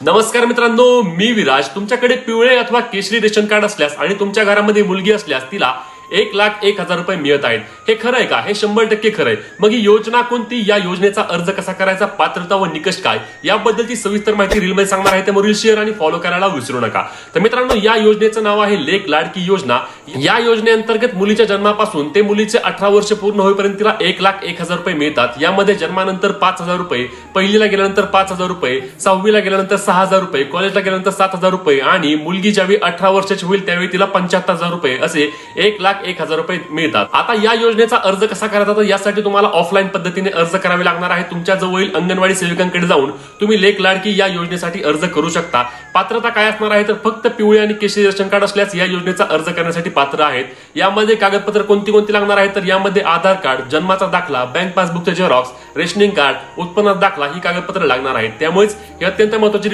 नमस्कार मित्रांनो मी विराज. तुमच्याकडे पिवळे अथवा केशरी रेशन कार्ड असल्यास आणि तुमच्या घरामध्ये मुलगी असल्यास तिला एक लाख एक हजार रुपये मिळत आहेत. हे खरं आहे का? हे शंभर टक्के खरं आहे. मग ही योजना कोणती? या योजनेचा अर्ज कसा करायचा? पात्रता व निकष काय? याबद्दलची सविस्तर माहिती रीलमध्ये सांगणार आहे. त्यामुळे शेअर आणि फॉलो करायला विसरू नका. तर मित्रांनो या योजनेचं नाव आहे लेक लाडकी योजना. या योजनेअंतर्गत मुलीच्या जन्मापासून ते मुलीचे अठरा वर्ष पूर्ण होईपर्यंत तिला एक लाख एक हजार रुपये मिळतात. यामध्ये जन्मानंतर पाच हजार रुपये पहिलीला गेल्यानंतर पाच हजार रुपये सहावीला गेल्यानंतर सहा हजार रुपये कॉलेजला गेल्यानंतर सात हजार रुपये आणि मुलगी ज्यावेळी अठरा वर्षाची होईल त्यावेळी तिला पंच्याहत्तर हजार रुपये असे एक लाख लाख एक हजार रुपये मिळतात. आता या योजनेचा अर्ज कसा करायचा? तर यासाठी तुम्हाला ऑफलाईन पद्धतीने अर्ज करावे लागणार आहे. तुमच्या जवळील अंगणवाडी सेविकांकडे जाऊन तुम्ही लेख लाडकी या योजनेसाठी अर्ज करू शकता. पात्रता काय असणार आहे? तर फक्त पिवळे आणि केशरी रेशन कार्ड असल्यास या योजनेचा अर्ज करण्यासाठी पात्र आहेत. यामध्ये कागदपत्र कोणती कोणती लागणार आहेत? तर यामध्ये आधार कार्ड जन्माचा दाखला बँक पासबुकचे झेरॉक्स रेशनिंग कार्ड उत्पन्न दाखला ही कागदपत्र लागणार आहेत. त्यामुळेच ही अत्यंत महत्वाची